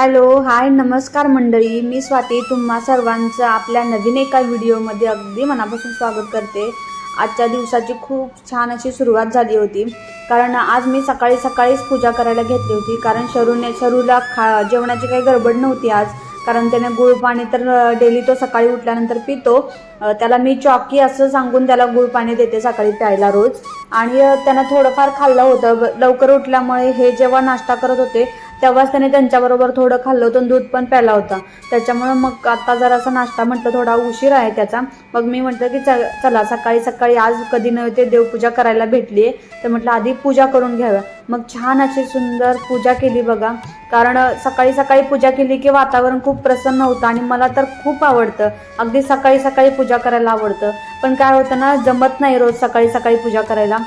Hello hi नमस्कार मंडळी. मी स्वाती. तुम्हा सर्वांचं आपल्या नवीन एका व्हिडिओमध्ये अगदी मनापासून स्वागत करते. आजच्या दिवसाची खूप छान अशी सुरुवात झाली होती. कारण आज मी सकाळी सकाळीच पूजा करायला घेतली होती. कारण शरूने शरूला खा जेवणाची काही गडबड नव्हती आज. कारण त्याने गुळ पाणी तर डेली तो सकाळी उठल्यानंतर पितो. त्याला मी चॉकी असं सांगून त्याला गुळ पाणी देते सकाळी प्यायला रोज. आणि त्यानं थोडंफार खाल्लं होतं. ब- लवकर उठल्यामुळे हे जेव्हा नाश्ता करत होते तेव्हाच त्याने त्यांच्याबरोबर थोडं खाल्लं होतं दूध पण प्यायला होता. त्याच्यामुळं मग आता जरासा नाश्ता म्हटलं थोडा उशीर आहे त्याचा. मग मी म्हटलं की च चला सकाळी सकाळी आज कधी नव्हे ते देवपूजा करायला भेटली आहे तर म्हटलं आधी पूजा करून घ्याव्या. मग छान अशी सुंदर पूजा केली बघा. कारण सकाळी सकाळी पूजा केली की वातावरण खूप प्रसन्न होतं आणि मला तर खूप आवडतं. अगदी सकाळी सकाळी पूजा करायला आवडतं. पण काय होतं ना जमत नाही रोज सकाळी सकाळी पूजा करायला.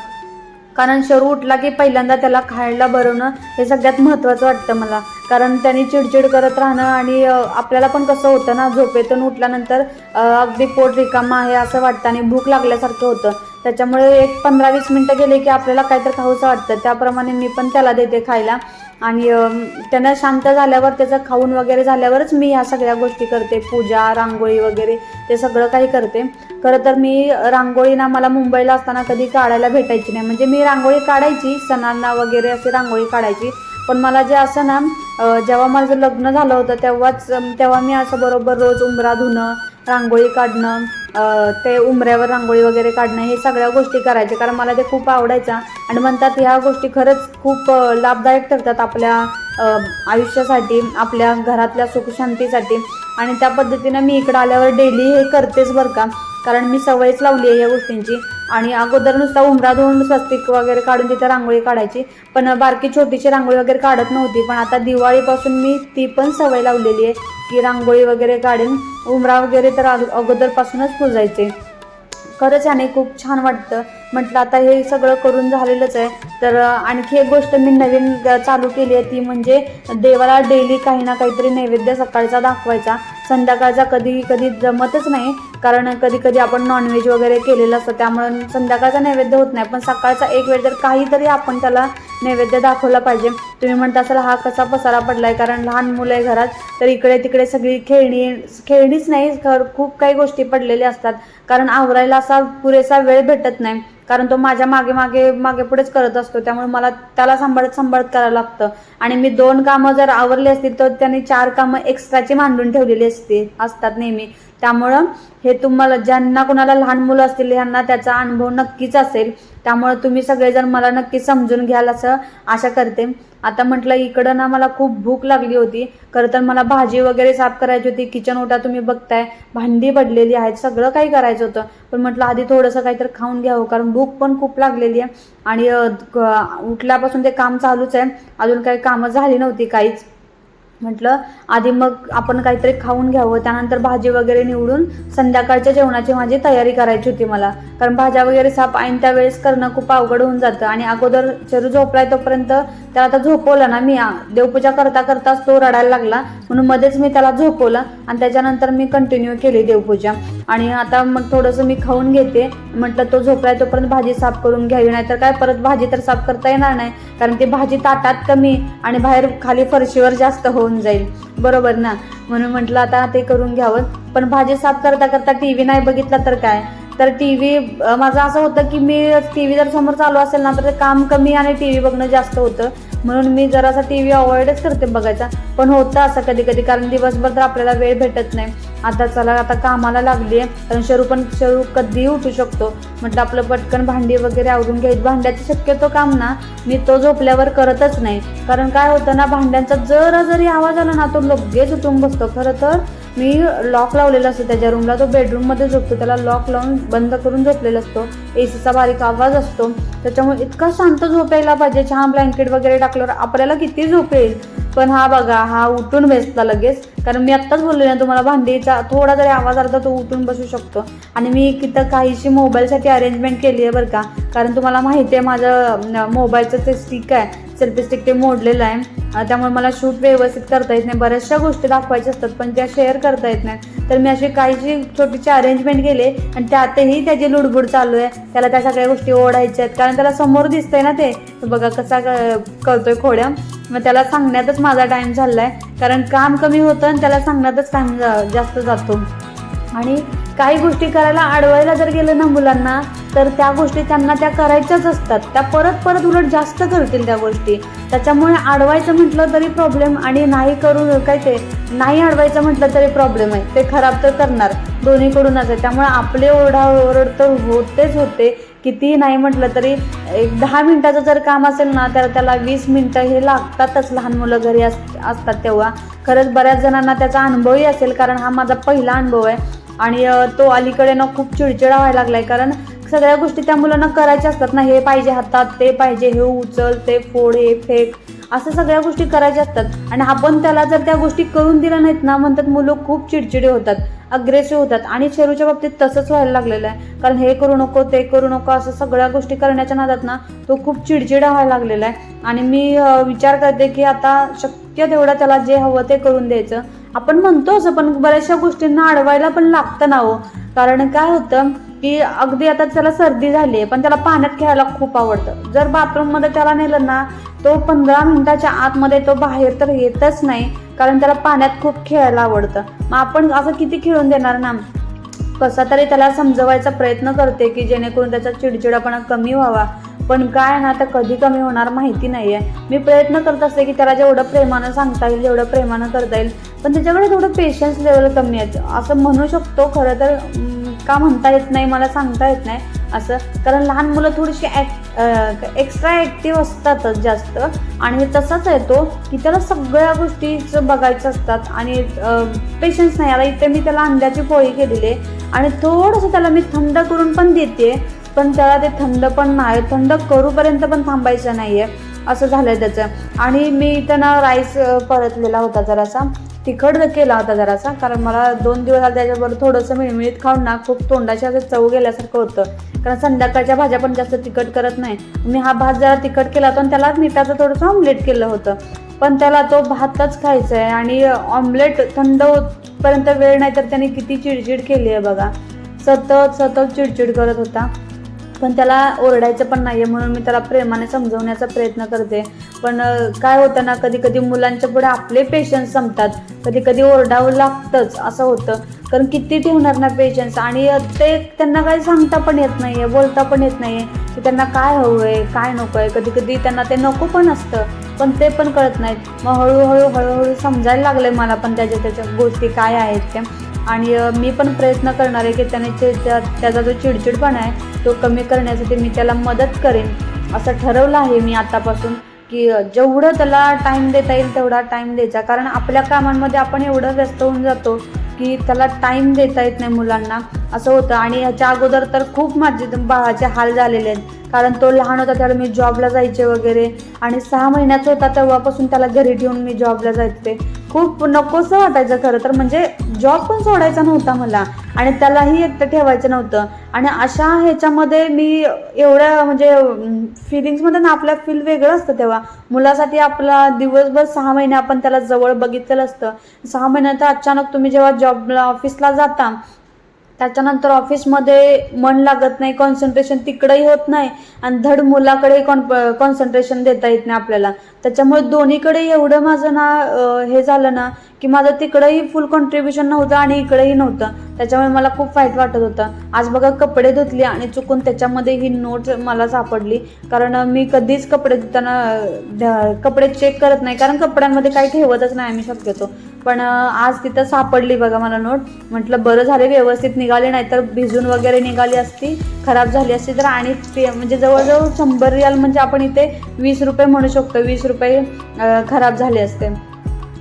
कारण शरू उठला की पहिल्यांदा त्याला खायला भरवणं हे सगळ्यात महत्त्वाचं वाटतं मला. कारण त्यांनी चिडचिड करत राहणं आणि आपल्याला पण कसं होतं ना झोपेतून उठल्यानंतर अगदी पोट रिकामा आहे असं वाटतं आणि भूक लागल्यासारखं होतं. त्याच्यामुळे एक पंधरा वीस मिनटं गेले की आपल्याला काहीतरी खाऊसं वाटतं. त्याप्रमाणे मी पण त्याला देते खायला. आणि त्यांना शांत झाल्यावर त्याचं खाऊन वगैरे झाल्यावरच मी ह्या सगळ्या गोष्टी करते. पूजा रांगोळी वगैरे ते सगळं काही करते. खरं तर मी रांगोळी ना मला मुंबईला असताना कधी काढायला भेटायची नाही. म्हणजे मी रांगोळी काढायची सणांना वगैरे अशी रांगोळी काढायची. पण मला जे असं ना जेव्हा माझं लग्न झालं होतं तेव्हाच तेव्हा मी असं बरोबर रोज उंबरा धुणं रांगोळी काढणं ते उंबऱ्यावर रांगोळी वगैरे काढणं हे सगळ्या गोष्टी करायचे. कारण मला ते खूप आवडायचं. आणि म्हणतात ह्या गोष्टी खरंच खूप लाभदायक ठरतात आपल्या आयुष्यासाठी आपल्या घरातल्या सुखशांतीसाठी. आणि त्या पद्धतीनं मी इकडं आल्यावर डेली हे करतेच बरं का. कारण मी सवयच लावली आहे या गोष्टींची. आणि अगोदर नुसता उमरा धुवून स्वस्तिक वगैरे काढून तिथे रांगोळी काढायची. पण बारकी छोटीशी रांगोळी वगैरे काढत नव्हती पण आता दिवाळीपासून मी ती पण सवय लावलेली आहे की रांगोळी वगैरे काढेन उमरा वगैरे तर अगोदरपासूनच पुजायचे. खरंच याने खूप छान वाटतं. म्हटलं आता हे सगळं करून झालेलंच आहे. तर आणखी एक गोष्ट मी नवीन चालू केली आहे ती म्हणजे देवाला डेली काही ना काहीतरी नैवेद्य सकाळचा दाखवायचा. संध्याकाळचा कधी कधी जमतच नाही. कारण कधी कधी आपण नॉनव्हेज वगैरे केलेलं असतं त्यामुळे संध्याकाळचा नैवेद्य होत नाही. पण सकाळचा एक वेळ तर काहीतरी आपण त्याला नैवेद्य दाखवला पाहिजे. तुम्ही म्हणता असाल हा कसा पसारा पडलाय? कारण लहान मुलं आहे घरात तर इकडे तिकडे सगळी खेळणी खेळणीच नाही खर खूप काही गोष्टी पडलेल्या असतात. कारण आवरायला असा पुरेसा वेळ भेटत नाही. कारण तो माझ्या मागे मागे मागे पुढेच करत असतो त्यामुळे मला त्याला सांभाळत सांभाळत करावं लागतं. आणि मी दोन कामं जर आवरली असतील तर त्यांनी चार कामं एक्स्ट्राची मांडून ठेवलेली असते असतात नेहमी. त्यामुळं हे तुम्हाला ज्यांना कोणाला लहान मुलं असतील ह्यांना त्याचा अनुभव नक्कीच असेल. त्यामुळे तुम्ही सगळेजण मला नक्की समजून घ्याल असं आशा करते. आता म्हटलं इकडं ना मला खूप भूक लागली होती. खरं तर मला भाजी वगैरे साफ करायची होती. किचन ओटा तुम्ही बघताय. भांडी पडलेली आहेत. सगळं काही करायचं होतं. पण म्हटलं आधी थोडंसं काहीतरी खाऊन घ्यावं. कारण भूक पण खूप लागलेली आहे. आणि क- उठल्यापासून ते काम चालूच आहे. अजून काही कामं झाली नव्हती काहीच. म्हटलं आधी मग आपण काहीतरी खाऊन घ्यावं. त्यानंतर भाजी वगैरे निवडून संध्याकाळच्या जेवणाची माझी तयारी करायची होती मला. कारण भाज्या वगैरे साप ऐन त्यावेळेस करणं खूप अवघड होऊन जातं आणि अगोदर चरू झोपलाय तोपर्यंत त्याला आता झोपवलं ना मी. देवपूजा करता करताच तो रडायला लागला. म्हणून मध्येच मी त्याला झोपवलं आणि त्याच्यानंतर मी कंटिन्यू केली देवपूजा. आणि आता मग थोडंसं मी खाऊन घेते. म्हटलं तो झोपलाय तोपर्यंत भाजी साफ करून घ्यावी नाहीतर काय परत भाजी तर साफ करता येणार नाही. कारण ती भाजी ताटात कमी आणि बाहेर खाली फरशीवर जास्त होऊन जाईल. बरोबर ना? म्हणून म्हटलं आता ते करून घ्यावं. पण भाजी साफ करता करता टी व्ही नाही बघितला तर काय? तर टी व्ही माझं असं होतं की मी टी व्ही जर समोर चालू असेल ना तर ते काम कमी आणि टी व्ही बघणं जास्त होतं. म्हणून मी जरासा टी व्ही अवॉइडच करते बघायचा. पण होतं असं कधी कधी कारण दिवसभर तर आपल्याला वेळ भेटत नाही. आता चला आता कामाला लागली आहे कारण शरू पण शरू कधीही उठू शकतो. म्हटलं आपलं पटकन भांडी वगैरे आवरून घ्यायची. भांड्याचं शक्यतो काम ना मी तो झोपल्यावर करतच नाही. कारण काय होतं ना भांड्यांचा जरा जरी आवाज आला ना तो लगेच उठून बसतो. खरं तर मी लॉक लावलेला असतो त्याच्या रूमला तो बेडरूममध्ये झोपतो. त्याला लॉक लावून बंद करून झोपलेला असतो. ए सीचा बारीक आवाज असतो. त्याच्यामुळे इतका शांत झोप यायला पाहिजे. छान ब्लँकेट वगैरे टाकल्यावर आपल्याला किती झोप येईल? पण हा बघा हा उठून बेसला लगेच. कारण मी आत्ताच बोलले ना तुम्हाला भांडीचा थोडा जरी आवाज आला तर तो उठून बसू शकतो. आणि मी तिथं काहीशी मोबाईलसाठी अरेंजमेंट केली आहे बरं का. कारण तुम्हाला माहिती आहे माझं मोबाईलचं ते स्टिक आहे. सेल्फी स्टिक ते मोडलेलं आहे. त्यामुळे मला शूट व्यवस्थित करता येत नाही. बऱ्याचशा गोष्टी दाखवायच्या असतात पण त्या शेअर करता येत नाहीत तर मी अशी काहीशी छोटीशी अरेंजमेंट केले आणि त्यातही त्याची लुडबुड चालू आहे त्याला त्या सगळ्या गोष्टी ओढायच्या आहेत. कारण त्याला समोर दिसतंय ना ते. बघा कसा क- करतोय खोड्या. मग त्याला सांगण्यातच माझा टाईम आहे कारण काम कमी होतं आणि त्याला सांगण्यातच टाईम जास्त जातो. आणि काही गोष्टी करायला अडवायला जर गेलं ना मुलांना तर त्या गोष्टी त्यांना त्या करायच्याच असतात. त्या परत परत उलट जास्त करतील त्या गोष्टी. त्याच्यामुळे अडवायचं म्हटलं तरी प्रॉब्लेम आणि नाही करू काय ते नाही अडवायचं म्हटलं तरी प्रॉब्लेम आहे. ते खराब तर करणार. दोन्हीकडूनच आहे. त्यामुळे आपले ओरडाओरड तर होतेच होते. कितीही नाही म्हटलं तरी एक दहा मिनटाचं जर काम असेल ना तर त्याला वीस मिनटं हे लागतातच. लहान मुलं घरी अस असतात तेव्हा. खरंच बऱ्याच जणांना त्याचा अनुभवही असेल कारण हा माझा पहिला अनुभव आहे. आणि तो अलीकडे ना खूप चिडचिडा व्हायला लागला आहे कारण सगळ्या गोष्टी त्या मुलांना करायच्या असतात ना हे पाहिजे हातात ते पाहिजे हे उचल ते फोड हे फेक असं सगळ्या गोष्टी करायच्या असतात. आणि आपण त्याला जर त्या गोष्टी करून दिल्या नाहीत ना म्हणतात मुलं खूप चिडचिडे होतात अग्रेसिव्ह होतात. आणि शेरूच्या बाबतीत तसंच व्हायला लागलेलं आहे. कारण हे करू नको ते करू नको असं सगळ्या गोष्टी करण्याच्या नादात ना तो खूप चिडचिडा व्हायला लागलेला आहे. आणि मी विचार करते की आता शक्य तेवढं त्याला जे हवं ते करून द्यायचं. आपण म्हणतो असं पण बऱ्याचशा गोष्टींना अडवायला पण लागतं ना हो. कारण काय होतं की अगदी आता त्याला सर्दी झाली आहे पण त्याला पाण्यात खेळायला खूप आवडतं. जर बाथरूममध्ये त्याला नेलं ना तो पंधरा मिनिटाच्या आतमध्ये तो बाहेर तर येतच नाही कारण त्याला पाण्यात खूप खेळायला आवडतं. मग आपण असं किती खेळून देणार ना? कसा तरी त्याला समजवायचा प्रयत्न करते की जेणेकरून त्याचा चिडचिडापणा कमी व्हावा. पण काय ना आता कधी कमी होणार माहिती नाही आहे मी प्रयत्न करत असते की त्याला जेवढं प्रेमानं सांगता येईल जेवढं प्रेमानं करता येईल पण त्याच्याकडे थोडं पेशन्स लेवल कमी आहे. असं म्हणू शकतो खरं तर का म्हणता येत नाही मला सांगता येत नाही असं. कारण लहान मुलं थोडीशी ॲक्ट एक्स्ट्रा ॲक्टिव्ह असतातच जास्त. आणि तसाच येतो की त्याला सगळ्या गोष्टीचं बघायचं असतात आणि पेशन्स नाही. आला इथे मी त्याला अंड्याची पोळी केलेली आहे आणि थोडंसं त्याला मी थंड करून पण देते पण त्याला ते थंड पण नाही. थंड करूपर्यंत पण थांबायचं नाही आहे असं झालंय त्याचं. आणि मी इथं ना राईस परतलेला होता जरासा. तिखट केला होता जरासा कारण मला दोन दिवस आला त्याच्याबरोबर थोडंसं मिळमिळीत खाऊन ना खूप तोंडाच्या असं चव गेल्यासारखं होतं. कारण संध्याकाळच्या भाज्या पण जास्त तिखट करत नाही. मी हा भात जरा तिखट केला होता आणि त्याला मिठाचं थोडंसं ऑमलेट केलं होतं. पण त्याला तो भातच खायचा आहे आणि ऑमलेट थंड होतपर्यंत वेळ नाही तर त्याने किती चिडचिड केली आहे बघा. सतत सतत चिडचिड करत होता. पण त्याला ओरडायचं पण नाही आहे म्हणून मी त्याला प्रेमाने समजवण्याचा प्रयत्न करते. पण काय होतं ना कधी कधी मुलांच्या पुढे आपले पेशन्स संपतात. कधी कधी ओरडावं लागतंच असं होतं. कारण किती ठेवणार ना पेशन्स आणि ते त्यांना काही सांगता पण येत नाही आहे बोलता पण येत नाही आहे की त्यांना काय हवं आहे काय नको आहे. कधी कधी त्यांना ते नको पण असतं पण ते पण कळत नाहीत. मग हळूहळू हळूहळू समजायला लागले मला पण त्याच्या त्याच्या गोष्टी काय आहेत त्या. आणि मी पण प्रयत्न करणार आहे की त्याने त्या- त्याचा जो चिडचिडपणा आहे तो कमी करण्यासाठी मी त्याला मदत करेन. असं ठरवलं आहे मी आतापासून की जेवढं त्याला टाईम देता येईल तेवढा टाईम द्यायचा. कारण आपल्या कामांमध्ये आपण एवढं व्यस्त होऊन जातो की त्याला टाईम देता येत नाही मुलांना. असं होतं. आणि ह्याच्या अगोदर तर खूप माझे बाळाचे हाल झालेले आहेत. कारण तो लहान होता त्यावेळेला मी जॉबला जायचे वगैरे. आणि सहा महिन्याचा होता तेव्हापासून त्याला घरी ठेवून मी जॉबला जायचे खूप नकोसं वाटायचं खरं तर. म्हणजे जॉब पण सोडायचा नव्हता मला आणि त्यालाही एकटं ठेवायचं नव्हतं. आणि अशा ह्याच्यामध्ये मी एवढ्या म्हणजे फिलिंग्समध्ये ना आपलं फील वेगळं असतं तेव्हा. मुलासाठी आपला दिवसभर सहा महिने आपण त्याला जवळ बघितलेलं असतं. सहा महिन्यात अचानक तुम्ही जेव्हा जॉबला ऑफिसला जाता त्याच्यानंतर ऑफिसमध्ये मन लागत नाही कॉन्सन्ट्रेशन तिकडंही होत नाही आणि धड मुलाकडे कॉन कॉन्सन्ट्रेशन देता येत नाही आपल्याला. त्याच्यामुळे दोन्हीकडे एवढं माझं ना हे झालं ना की माझं तिकडंही फुल कॉन्ट्रीब्युशन नव्हतं आणि इकडंही नव्हतं. त्याच्यामुळे मला खूप वाईट वाटत होतं. आज बघा कपडे धुतले आणि चुकून त्याच्यामध्ये ही नोट मला सापडली. कारण मी कधीच कपडे धुताना कपडे चेक करत नाही. कारण कपड्यांमध्ये काही ठेवतच नाही आम्ही शक्यतो. पण आज तिथं सापडली बघा मला नोट. म्हटलं बरं झाले व्यवस्थित निघाली नाही तर भिजून वगैरे निघाली असती खराब झाली असती तर आणि ते म्हणजे जवळजवळ शंभर रियाल म्हणजे आपण इथे वीस रुपये म्हणू शकतो. वीस रुपये खराब झाले असते.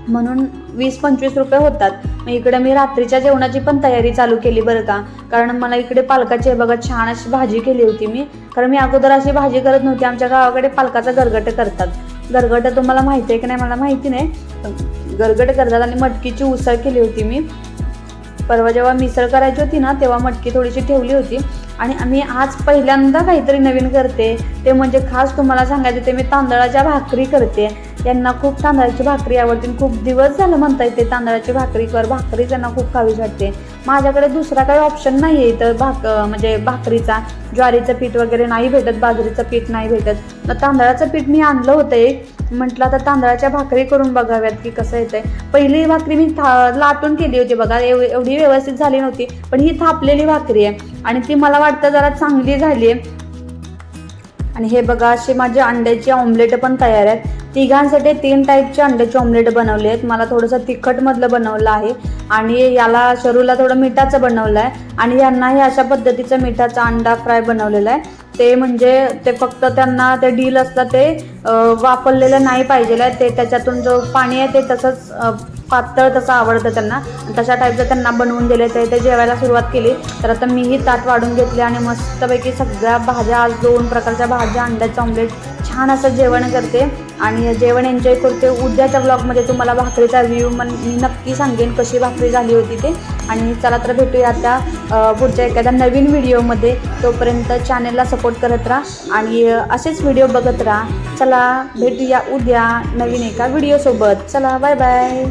म्हणून वीस पंचवीस रुपये होतात. मग इकडे मी रात्रीच्या जेवणाची पण तयारी चालू केली बरं का. कारण मला इकडे पालकाची बघा छान अशी भाजी केली होती मी. कारण मी अगोदर अशी भाजी करत नव्हती. आमच्या गावाकडे पालकाचा गरगट करतात. गरगट तुम्हाला माहिती आहे की नाही? मला माहिती नाही. गरगट करतात आणि मटकीची उसळ केली होती मी. परवा जेव्हा मिसळ करायची होती ना तेव्हा मटकी थोडीशी ठेवली होती. आणि आम्ही आज पहिल्यांदा काहीतरी नवीन करते. ते म्हणजे खास तुम्हाला सांगायचं ते मी तांदळाच्या भाकरी करते. यांना खूप तांदळाची भाकरी आवडते. आणि खूप दिवस झालं म्हणता येते तांदळाची भाकरी कर भाकरी त्यांना खूप खावीच वाटते. माझ्याकडे दुसरा काही ऑप्शन नाही आहे इथं भाक म्हणजे भाकरीचा. ज्वारीचं पीठ वगैरे नाही भेटत बाजरीचं पीठ नाही भेटत. मग तांदळाचं पीठ मी आणलं होतं एक. म्हटलं आता तांदळाच्या भाकरी करून बघाव्यात की कसं येतं आहे पहिली भाकरी मी था लाटून केली होती बघा. एव एवढी व्यवस्थित झाली नव्हती. पण ही थापलेली भाकरी आहे. आणि ती मला वाटतं जरा चांगली झाली आहे आणि हे बघा असे माझे अंड्याची ऑमलेट पण तयार आहेत. तिघांसाठी तीन टाईपचे अंड्याचे ऑमलेट बनवले आहेत. मला थोडंसं तिखटमधलं बनवलं आहे. आणि याला शरूला थोडं मिठाचं बनवलं आहे. आणि यांनाही अशा पद्धतीचं मिठाचा अंडा फ्राय बनवलेला आहे. ते म्हणजे ते फक्त त्यांना ते डील असतं ते वापरलेलं नाही पाहिजे आहे. ते त्याच्यातून जो पाणी आहे ते तसंच पातळ तसं आवडतं त्यांना. तशा टाईपचं त्यांना बनवून दिले ते ते जेवायला सुरुवात केली. तर आता मीही ताट वाढून घेतले आणि मस्तपैकी सगळ्या भाज्या आज दोन प्रकारच्या भाज्या अंड्याचं ऑमलेट छान असं जेवण करते. आणि जेवण एन्जॉय करते. उद्याच्या ब्लॉगमध्ये तुम्हाला भाकरीचा व्ह्यू मन मी नक्की सांगेन कशी भाकरी झाली होती ते. आणि चला तर भेटूया आता पुढच्या एखाद्या नवीन व्हिडिओमध्ये तोपर्यंत चॅनलला सपोर्ट करत राहा. आणि असेच व्हिडिओ बघत राहा. चला भेटूया उद्या नवीन एका व्हिडिओसोबत चला बाय बाय